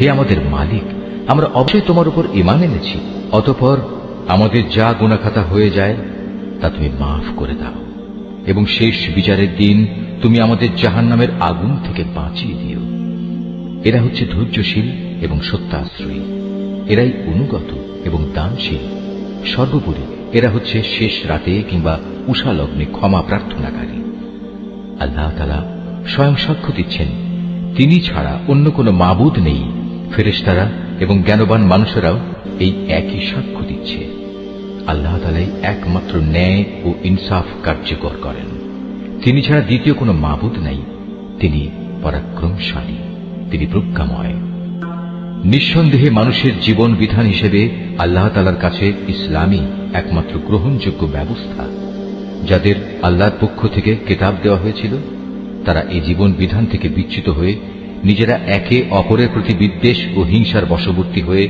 হে আমাদের মালিক, আমরা অবশ্যই তোমার উপর ইমান এনেছি, অতপর আমাদের যা গুণাখাতা হয়ে যায়, তা তুমি মাফ করে দাও, এবং শেষ বিচারের দিন তুমি আমাদের জাহান নামের আগুন থেকে বাঁচিয়ে দিও। এরা হচ্ছে ধৈর্যশীল এবং সত্যাশ্রয়ী। এরাই অনুগত এবং দানশীল। সর্বোপরি এরা হচ্ছে শেষ রাতে কিংবা উষা লগ্নে ক্ষমা প্রার্থনাকারী। আল্লাহ তালা স্বয়ং সাক্ষ্য দিচ্ছেন তিনি ছাড়া অন্য কোনো মাবুদ নেই। ফেরেশতারা এবং জ্ঞানবান মানুষেরাও এই একই সাক্ষ্য দিচ্ছে। আল্লাহ তালাই একমাত্র ন্যায় ও ইনসাফ কার্যকর করেন। তিনি ছাড়া দ্বিতীয় কোনো মাবুদ নাই। তিনি পরাক্রমশালী। তিনি প্রজ্ঞাময়। নিঃসন্দেহে মানুষের জীবন বিধান হিসেবে আল্লাহ তালার কাছে ইসলামী একমাত্র গ্রহণযোগ্য ব্যবস্থা, যাদের আল্লাহর পক্ষ থেকে কেতাব দেওয়া হয়েছিল। তারা এই জীবন বিধান থেকে বিচ্যুত হয়ে নিজেরা একে অপরের প্রতি বিদ্বেষ ও হিংসার বশবর্তী হয়ে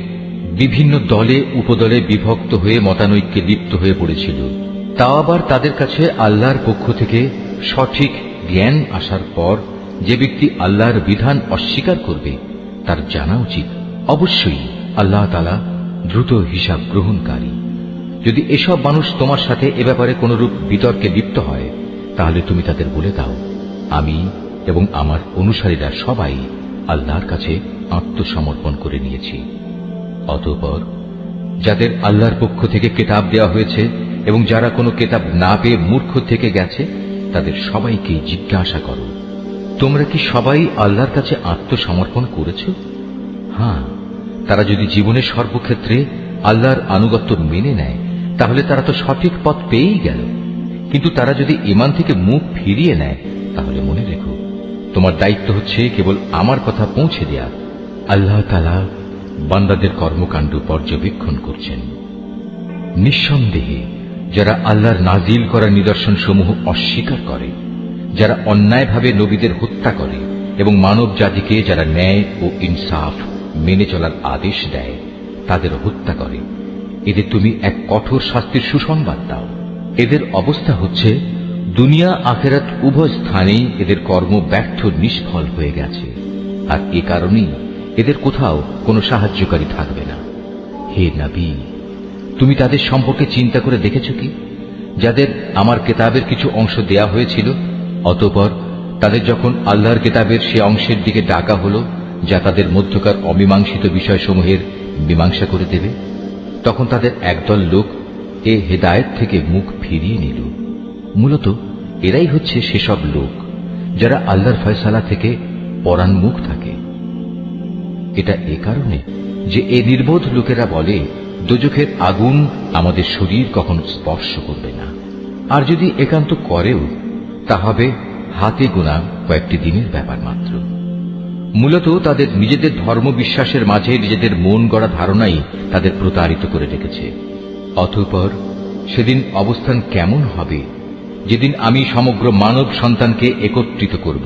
বিভিন্ন দলে, উপদলে বিভক্ত হয়ে মতানৈক্যে লিপ্ত হয়ে পড়েছিল। তাও আবার তাদের কাছে আল্লাহর পক্ষ থেকে সঠিক জ্ঞান আসার পর যে ব্যক্তি আল্লাহর বিধান অস্বীকার করবে, তার জানা উচিত। অবশ্যই আল্লাহ তালা দ্রুত হিসাব গ্রহণকারী। যদি এসব মানুষ তোমার সাথে এ ব্যাপারে কোনরূপ বিতর্কে লিপ্ত হয়, তাহলে তুমি তাদের বলে দাও। আমি এবং আমার অনুসারীরা সবাই আল্লাহর কাছে আত্মসমর্পণ করে নিয়েছি। অতঃপর যাদের আল্লাহর পক্ষ থেকে কেতাব দেওয়া হয়েছে এবং যারা কোনো কেতাব না পেয়ে মূর্খ থেকে গেছে, তাদের সবাইকে জিজ্ঞাসা করো, তোমরা কি সবাই আল্লাহর কাছে আত্মসমর্পণ করেছ? হ্যাঁ তারা যদি জীবনের সর্বক্ষেত্রে আল্লাহর আনুগত্য মেনে নেয়, তাহলে তারা তো সঠিক পথ পেয়েই গেল। কিন্তু তারা যদি ইমান থেকে মুখ ফিরিয়ে নেয় তাহলে মনে রেখো, তোমার দায়িত্ব হচ্ছে কেবল আমার কথা পৌঁছে দেয়া। আল্লাহ তালা বান্দাদের কর্মকাণ্ড পর্যবেক্ষণ করছেন। নিঃসন্দেহে, যারা আল্লাহর নাজিল করা নিদর্শন সমূহ অস্বীকার করে, যারা অন্যায়ভাবে নবীদের হত্যা করে এবং মানব জাতিকে যারা ন্যায় ও ইনসাফ মেনে চলার আদেশ দেয়, তাদের হত্যা করে। এদের তুমি এক কঠোর শাস্তির সুসংবাদ দাও। এদের অবস্থা হচ্ছে দুনিয়া, আখেরাত উভয় স্থানেই এদের কর্ম ব্যর্থ, নিষ্ফল হয়ে গেছে। আর এ কারণেই এদের কোথাও কোনো সাহায্যকারী থাকবে না। হে নবী, তুমি তাদের সম্পর্কে চিন্তা করে দেখেছ কি? যাদের আমার কেতাবের কিছু অংশ দেয়া হয়েছিল, অতপর তাদের যখন আল্লাহর কেতাবের সে অংশের দিকে ডাকা হলো, যা তাদের মধ্যকার অমীমাংসিত বিষয়সমূহের মীমাংসা করে দেবে, তখন তাদের একদল লোক এ হেদায়েত থেকে মুখ ফিরিয়ে নিল। মূলত এরাই হচ্ছে সেসব লোক যারা আল্লাহর ফয়সালা থেকে পরাণমুখ থাকে। এটা এ কারণে যে এ নির্বোধ লোকেরা বলে, দোজখের আগুন আমাদের শরীর কখনো স্পর্শ করবে না। আর যদি একান্ত করেও, তা হবে হাতে গোনা কয়েকটি দিনের ব্যাপার মাত্র। মূলত তাদের নিজেদের ধর্ম বিশ্বাসের মাঝে নিজেদের মন গড়া ধারণাই তাদের প্রতারিত করে রেখেছে। অতঃপর সেদিন অবস্থান কেমন হবে যেদিন আমি সমগ্র মানব সন্তানকে একত্রিত করব,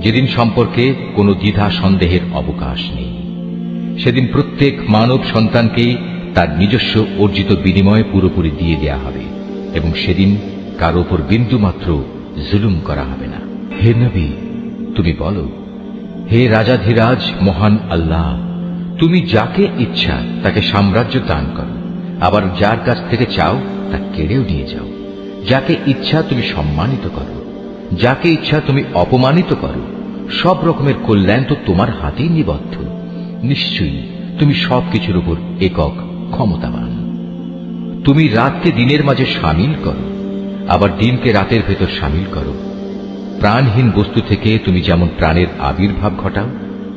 যেদিন সম্পর্কে কোনো দ্বিধা সন্দেহের অবকাশ নেই। সেদিন প্রত্যেক মানব সন্তানকেই তার নিজস্ব অর্জিত বিনিময় পুরোপুরি দিয়ে দেয়া হবে এবং সেদিন কার ওপর বিন্দুমাত্র জুলুম করা হবে না। হে নবী, তুমি বলো, হে রাজাধিরাজ মহান আল্লাহ, তুমি যাকে ইচ্ছা তাকে সাম্রাজ্য দান করো, আবার যার কাছ থেকে চাও তা কেড়েও নিয়ে যাও। যাকে ইচ্ছা তুমি সম্মানিত করো, যাকে ইচ্ছা তুমি অপমানিত করো, সব রকমের কল্যাণ তো তোমার হাতেই নিবদ্ধ। নিশ্চয়ই তুমি সব কিছুর উপর একক ক্ষমতাবান। তুমি রাতকে দিনের মাঝে সামিল করো, আবার দিনকে রাতের ভেতর সামিল করো। প্রাণহীন বস্তু থেকে তুমি যেমন প্রাণের আবির্ভাব ঘটাও,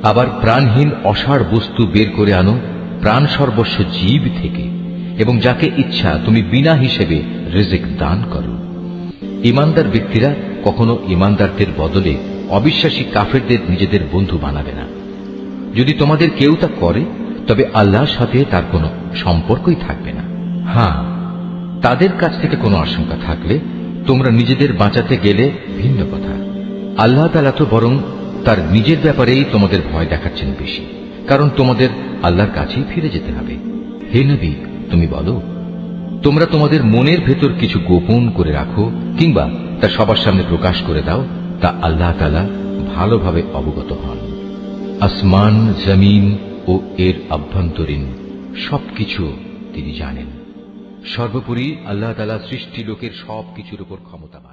আবার প্রাণহীন অসাড় বস্তু বের করে আনো প্রাণ সর্বস্ব জীব থেকে। এবং যাকে ইচ্ছা তুমি বিনা হিসেবে রেজেক দান করো। ইমানদার ব্যক্তিরা কখনো ইমানদারদের বদলে অবিশ্বাসী কাফেরদের নিজেদের বন্ধু বানাবে না। যদি তোমাদের কেউ তা করে, তবে আল্লাহর সাথে তার কোনো সম্পর্কই থাকবে না। হ্যাঁ তাদের কাছ থেকে কোনো আশঙ্কা থাকলে তোমরা নিজেদের বাঁচাতে গেলে ভিন্ন কথা। আল্লাহ তালা তো বরং তার নিজের ব্যাপারেই তোমাদের ভয় দেখাচ্ছেন বেশি, কারণ তোমাদের আল্লাহর কাছেই ফিরে যেতে হবে। হে নবী তুমি বলো, তোমরা তোমাদের মনের ভেতর কিছু গোপন করে রাখো, কিংবা তা সবার সামনে প্রকাশ করে দাও, তা আল্লাহ তালা ভালোভাবে অবগত হন। আসমান, জমিন ও এর আভ্যন্তরীণ সবকিছু তিনি জানেন। সর্বোপরি আল্লাহ তালা সৃষ্টি লোকের সবকিছুর উপর ক্ষমতাবান